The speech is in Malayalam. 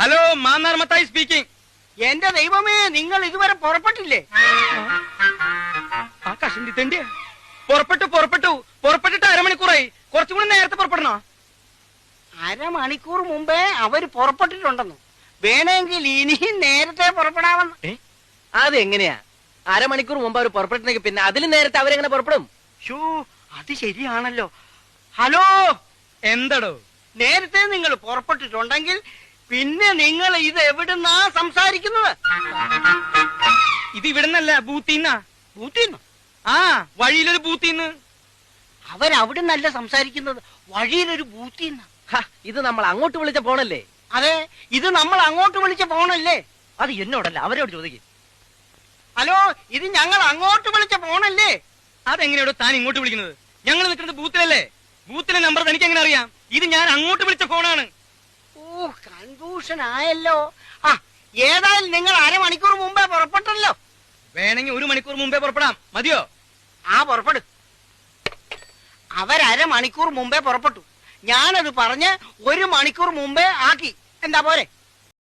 ഹലോ മാന്നാർ മത്തായി സ്പീക്കിംഗ് എന്റെ ദൈവമേ നിങ്ങൾ ഇതുവരെ പുറപ്പെട്ടില്ലേ? ആ കഷണ്ടി തെണ്ടിയ. പുറപ്പെട്ടു പുറപ്പെട്ടു. പുറപ്പെട്ടിട്ട് അരമണിക്കൂറായി. കുറച്ചും കൂടി നേരത്തെ പുറപ്പെടണോ? അരമണിക്കൂർ മുമ്പേ അവർ പുറപ്പെട്ടിട്ടുണ്ടെന്ന്. വേണമെങ്കിൽ ഇനിയും നേരത്തെ പുറപ്പെടാമെന്ന്. അതെങ്ങനെയാ? അരമണിക്കൂർ മുമ്പ് അവർ പുറപ്പെട്ടെങ്കിൽ പിന്നെ അതിലും നേരത്തെ അവരെങ്ങനെ പുറപ്പെടും? ഷോ അത് ശരിയാണല്ലോ. ഹലോ? എന്തടോ? നേരത്തെ നിങ്ങൾ പുറപ്പെട്ടിട്ടുണ്ടെങ്കിൽ പിന്നെ നിങ്ങൾ ഇത് എവിടുന്നാ സംസാരിക്കുന്നത്? ഇത് ഇവിടുന്നല്ല ബൂത്തിന്നാ. ബൂത്തിന്ന്? ആ വഴിയിലൊരു ബൂത്തിന്ന്. അവരവിടുന്നല്ല സംസാരിക്കുന്നത്? വഴിയിലൊരു ബൂത്തിന്ന്. ഇത് നമ്മൾ അങ്ങോട്ട് വിളിച്ച പോണല്ലേ അതെ ഇത് നമ്മൾ അങ്ങോട്ട് വിളിച്ച പോണല്ലേ അത് എന്നോടല്ല അവരോട് ചോദിക്കും. ഹലോ ഇത് ഞങ്ങൾ അങ്ങോട്ട് വിളിച്ച പോണല്ലേ അതെങ്ങനെയോ താൻ ഇങ്ങോട്ട് വിളിക്കുന്നത്? ഞങ്ങൾ നിൽക്കുന്നത് ബൂത്തിലല്ലേ? ബൂത്തിലെ നമ്പർ എനിക്ക് എങ്ങനെ അറിയാം? ഇത് ഞാൻ അങ്ങോട്ട് വിളിച്ച ഫോണാണ്. കൺഫ്യൂഷൻ ആയല്ലോ ആ ഏതായാലും നിങ്ങൾ അരമണിക്കൂർ മുമ്പേ പുറപ്പെട്ടല്ലോ. വേണമെങ്കിൽ ഒരു മണിക്കൂർ മുമ്പേ പുറപ്പെടാം. മതിയോ? ആ പുറപ്പെടു. അവരമണിക്കൂർ മുമ്പേ പുറപ്പെട്ടു. ഞാനത് പറഞ്ഞ് ഒരു മണിക്കൂർ മുമ്പേ ആക്കി. എന്താ പോരെ?